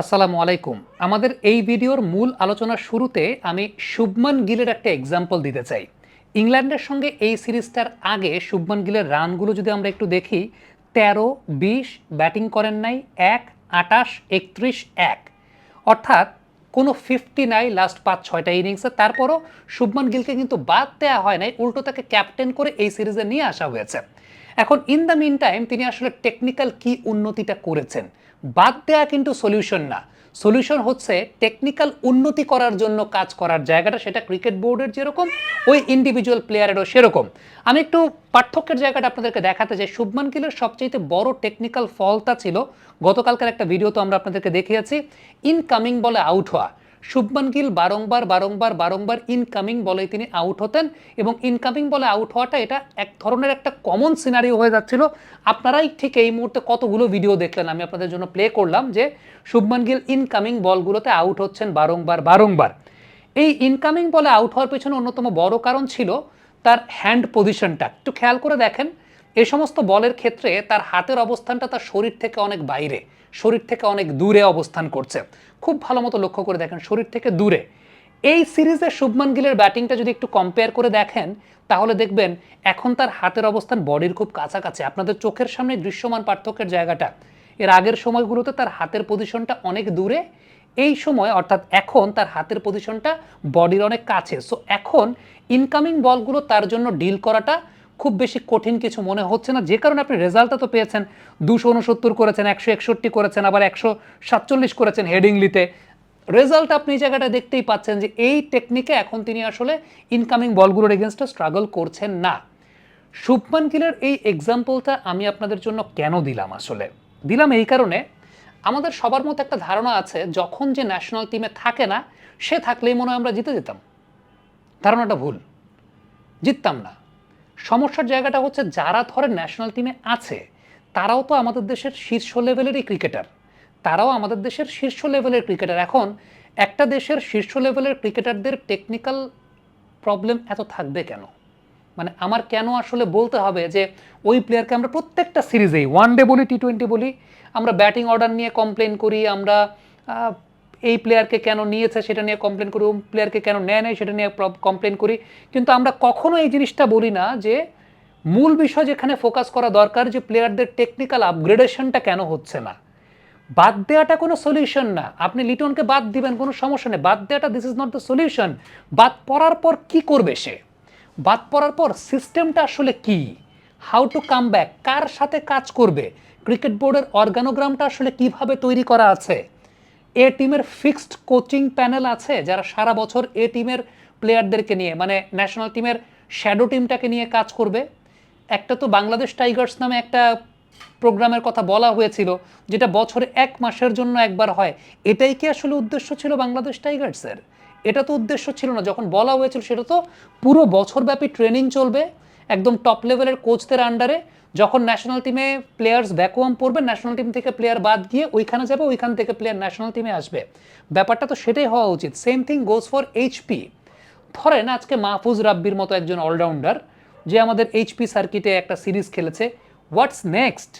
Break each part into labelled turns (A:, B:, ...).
A: আসসালামু আলাইকুম। আমাদের এই ভিডিওর মূল আলোচনার শুরুতে আমি শুভমান গিলের একটা এক্সাম্পল দিতে চাই। ইংল্যান্ডের সঙ্গে এই সিরিজটার আগে শুভমান গিলের রানগুলো যদি আমরা একটু দেখি, তেরো, বিশ, ব্যাটিং করেন নাই, এক আটাশ একত্রিশ, এক। অর্থাৎ কোনো ফিফটি নাই লাস্ট পাঁচ, ছয়টা ইনিংসে তারপরও শুভমান গিলকে কিন্তু বাদ দেওয়া হয় নাই, উল্টো তাকে ক্যাপ্টেন করে এই সিরিজে নিয়ে আসা হয়েছে। এখন ইন দ্য মিন টাইম তিনি আসলে টেকনিক্যাল কি উন্নতিটা করেছেন? বাদ দেওয়া কিন্তু সলিউশন না। সলিউশন হচ্ছে টেকনিক্যাল উন্নতি করার জন্য কাজ করার জায়গাটা, সেটা ক্রিকেট বোর্ডের যেরকম, ওই ইন্ডিভিজুয়াল প্লেয়ারেরও সেরকম। আমি একটু পার্থক্যের জায়গাটা আপনাদেরকে দেখাতে চাই। শুভমান গিলের সবচেয়ে বড় টেকনিক্যাল ফলটা ছিল, গতকালকার একটা ভিডিও তো আমরা আপনাদেরকে দেখিয়েছি ইনকামিং বলে আউট হওয়া। শুভমান গিল বারংবার বারংবার বারংবার ইনকামিং বলে তিনি আউট হতেন এবং ইনকামিং বলে আউট হওয়াটা এটা এক ধরনের একটা কমন সিনারিও হয়ে যাচ্ছিল। আপনারাই ঠিক এই মুহূর্তে কতগুলো ভিডিও দেখলেন? আমি আপনাদের জন্য প্লে করলাম যে শুভমান গিল ইনকামিং বলগুলোতে আউট হচ্ছেন বারংবার বারংবার। এই ইনকামিং বলে আউট হওয়ার পেছনে অন্যতম বড় কারণ ছিল তার হ্যান্ড পজিশনটা একটু খেয়াল করে দেখেন এই সমস্ত বলের ক্ষেত্রে তার হাতের অবস্থানটা তার শরীর থেকে অনেক বাইরে। শরীর থেকে অনেক দূরে অবস্থান করছে। খুব ভালো মতো লক্ষ্য করে দেখেন, শরীর থেকে দূরে। এই সিরিজে শুভমান গিলের ব্যাটিংটা যদি একটু কম্পেয়ার করে দেখেন, তাহলে দেখবেন এখন তার হাতের অবস্থান বডির খুব কাছাকাছি। আপনাদের চোখের সামনে দৃশ্যমান পার্থক্যের জায়গাটা। এর আগের সময়গুলোতে তার হাতের পজিশনটা অনেক দূরে। এই সময় অর্থাৎ এখন তার হাতের পজিশনটা বডির অনেক কাছে। সো এখন ইনকামিং বলগুলো তার জন্য ডিল করাটা খুব বেশি কঠিন কিছু মনে হচ্ছে না। যে কারণে আপনি রেজাল্টটা তো পেয়েছেন, দুশো উনসত্তর করেছেন, একশো একষট্টি করেছেন, আবার একশো সাতচল্লিশ করেছেন হেডিংলিতে রেজাল্ট আপনি এই জায়গাটা দেখতেই পাচ্ছেন যে এই টেকনিকে এখন তিনি আসলে ইনকামিং বলগুলোর এগেনস্টে স্ট্রাগল করছেন না। শুভমান গিলের এই এক্সাম্পলটা আমি আপনাদের জন্য কেন দিলাম আসলে? দিলাম এই কারণে, আমাদের সবার মতো একটা ধারণা আছে, যখন যে ন্যাশনাল টিমে থাকে না, সে থাকলেই মনে হয় আমরা জিতে যেতাম। ধারণাটা ভুল। জিততাম না। সমস্যার জায়গাটা হচ্ছে যারা ধরে ন্যাশনাল টিমে আছে, তারাও তো আমাদের দেশের শীর্ষ লেভেলেরই ক্রিকেটার তারাও আমাদের দেশের শীর্ষ লেভেলের ক্রিকেটার এখন একটা দেশের শীর্ষ লেভেলের ক্রিকেটারদের টেকনিক্যাল প্রবলেম এত থাকবে কেন? মানে আমার কেন আসলে বলতে হবে যে, ওই প্লেয়ারকে আমরা প্রত্যেকটা সিরিজেই ওয়ান ডে বলি টি টোয়েন্টি বলি, আমরা ব্যাটিং অর্ডার নিয়ে কমপ্লেন করি, আমরা এই প্লেয়ারকে কেন নিয়েছে সেটা নিয়ে কমপ্লেন করি, ওই প্লেয়ারকে কেন নেয় নেয় সেটা নিয়ে কমপ্লেন করি। কিন্তু আমরা কখনো এই জিনিসটা বলি না যে, মূল বিষয় যেখানে ফোকাস করা দরকার যে প্লেয়ারদের টেকনিক্যাল আপগ্রেডেশনটা কেন হচ্ছে না। বাদ দেওয়াটা কোনো সলিউশন না। আপনি লিটনকে বাদ দিবেন, কোনো সমস্যা নেই। বাদ দেওয়াটা this is not the solution বাদ পড়ার পর কি করবে সে? বাদ পড়ার পর সিস্টেমটা আসলে কি? হাউ টু কাম ব্যাক কার সাথে কাজ করবে? ক্রিকেট বোর্ডের অর্গানোগ্রামটা আসলে কীভাবে তৈরি করা আছে? এ টিমের ফিক্সড কোচিং প্যানেল আছে, যারা সারা বছর এ টিমের প্লেয়ারদেরকে নিয়ে মানে ন্যাশনাল টিমের শ্যাডো টিমটাকে নিয়ে কাজ করবে। একটা তো বাংলাদেশ টাইগার্স নামে একটা প্রোগ্রামের কথা বলা হয়েছিল, যেটা বছরে এক মাসের জন্য একবার হয়। এটাই কি আসলে উদ্দেশ্য ছিল বাংলাদেশ টাইগার্সের এটা তো উদ্দেশ্য ছিল না। যখন বলা হয়েছিল সেটা তো পুরো বছরব্যাপী ট্রেনিং চলবে। একদম টপ লেভেলের কোচদের আন্ডারে যখন ন্যাশনাল টিমে প্লেয়ার্স ভ্যাকুয়াম পড়বে ন্যাশনাল টিম থেকে প্লেয়ার বাদ গিয়ে ওইখানে যাবে, ওইখান থেকে প্লেয়ার ন্যাশনাল টিমে আসবে। ব্যাপারটা তো সেটাই হওয়া উচিত। Same thing goes for HP ধরেন আজকে মাহফুজ রাব্বির মতো একজন অলরাউন্ডার যে আমাদের এইচপি সার্কিটে একটা সিরিজ খেলেছে। হোয়াটস নেক্সট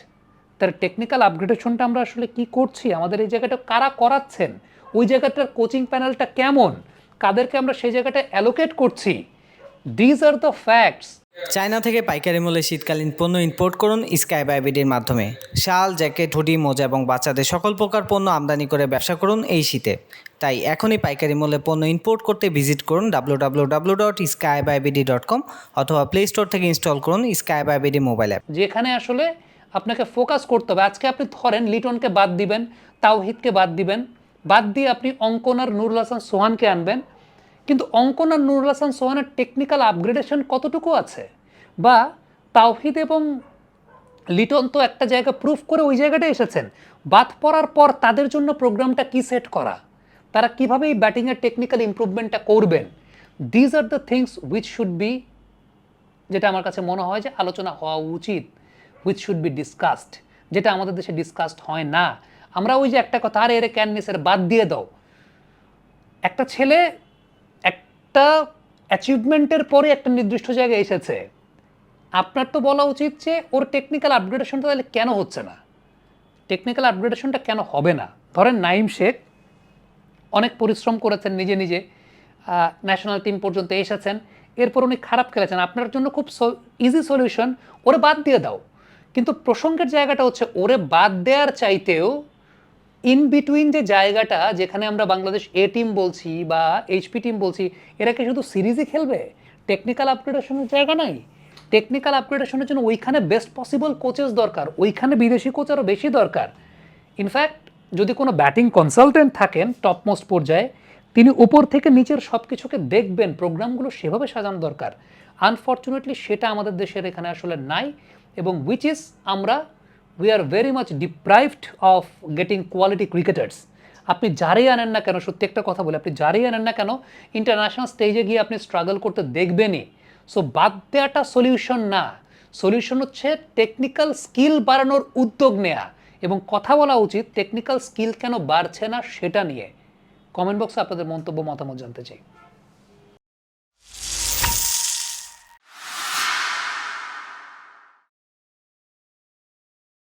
A: তার টেকনিক্যাল আপগ্রেডেশনটা আমরা আসলে কি করছি? আমাদের এই জায়গাটা কারা করাচ্ছেন? ওই জায়গাটার কোচিং প্যানেলটা কেমন? কাদেরকে আমরা সেই জায়গাটা অ্যালোকেট করছি? These are the facts
B: China থেকে পাইকারি মূল্যে শীতকালীন পণ্য ইম্পোর্ট করুন স্কাই বাইবিডির মাধ্যমে। শাল, জ্যাকেট, হুডি, মোজা এবং বাচ্চাদের সকল প্রকার পণ্য আমদানি করে ব্যবসা করুন এই শীতে। তাই এখনই পাইকারি মূল্যে পণ্য ইম্পোর্ট করতে ভিজিট করুন W W dot dot com অথবা প্লে স্টোর থেকে ইনস্টল করুন sky buy BD mobile app
A: যেখানে আসলে আপনাকে ফোকাস করতে হবে। আজকে আপনি ধরেন লিটনকে বাদ দিবেন, তাওহিদকে বাদ দিবেন, বাদ দিয়ে আপনি অঙ্কন আর নুরুল হাসান সোহানকে আনবেন। কিন্তু অঙ্কন আর নুরুল হাসান সোহানের টেকনিক্যাল আপগ্রেডেশন কতটুকু আছে? বা তাওহিদ এবং লিটন তো একটা জায়গা প্রুফ করে ওই জায়গাটায় এসেছেন। বাদ পড়ার পর তাদের জন্য প্রোগ্রামটা কি সেট করা? তারা কীভাবে এই ব্যাটিংয়ের টেকনিক্যাল ইমপ্রুভমেন্টটা করবেন? These are the things which should be যেটা আমার কাছে মনে হয় যে আলোচনা হওয়া উচিত উইচ শুড বি ডিসকাসড যেটা আমাদের দেশে ডিসকাসড হয় না। আমরা ওই যে একটা কথা, আরে এর ক্যাননিসের বাদ দিয়ে দাও? একটা ছেলে একটা অ্যাচিভমেন্টের পরে একটা নির্দিষ্ট জায়গায় এসেছে। আপনার তো বলা উচিত যে ওর টেকনিক্যাল আপগ্রেডেশনটা তাহলে কেন হচ্ছে না? টেকনিক্যাল আপগ্রেডেশনটা কেন হবে না? ধরেন নাইম শেখ অনেক পরিশ্রম করেছেন, নিজে নিজে ন্যাশনাল টিম পর্যন্ত এসেছেন। এরপর উনি খারাপ খেলেছেন। আপনার জন্য খুব ইজি সলিউশন ওরে বাদ দিয়ে দাও। কিন্তু প্রসঙ্গের জায়গাটা হচ্ছে, ওরে বাদ দেওয়ার চাইতেও ইন বিটুইন যে জায়গাটা যেখানে আমরা বাংলাদেশ এ টিম বলছি বা এইচপি টিম বলছি, এরা কি শুধু সিরিজই খেলবে? টেকনিক্যাল আপগ্রেডেশনের জায়গা নাই। টেকনিক্যাল আপগ্রেডেশনের জন্য ওইখানে বেস্ট পসিবল কোচেস দরকার। ওইখানে বিদেশি কোচ আরও বেশি দরকার। ইনফ্যাক্ট যদি কোনো ব্যাটিং কনসালটেন্ট থাকেন টপমোস্ট পর্যায়ে, তিনি উপর থেকে নিচের সব কিছুকে দেখবেন, প্রোগ্রামগুলো সেভাবে সাজানো দরকার। আনফর্চুনেটলি সেটা আমাদের দেশের এখানে আসলে নাই এবং উইচ ইজ আমরা we are very much deprived of getting quality cricketers আপনি যারেই আনেন না কেন, সত্যি একটা কথা বলি, আপনি যারেই আনেন না কেন ইন্টারন্যাশনাল স্টেজে গিয়ে আপনি স্ট্রাগল করতে দেখবেনই। সো বাদ দেওয়াটা সলিউশন না। সলিউশন হচ্ছে টেকনিক্যাল স্কিল বাড়ানোর উদ্যোগ নেওয়া এবং কথা বলা উচিত টেকনিক্যাল স্কিল কেন বাড়ছে না সেটা নিয়ে। কমেন্ট বক্সে আপনাদের মন্তব্য, মতামত জানতে চাই।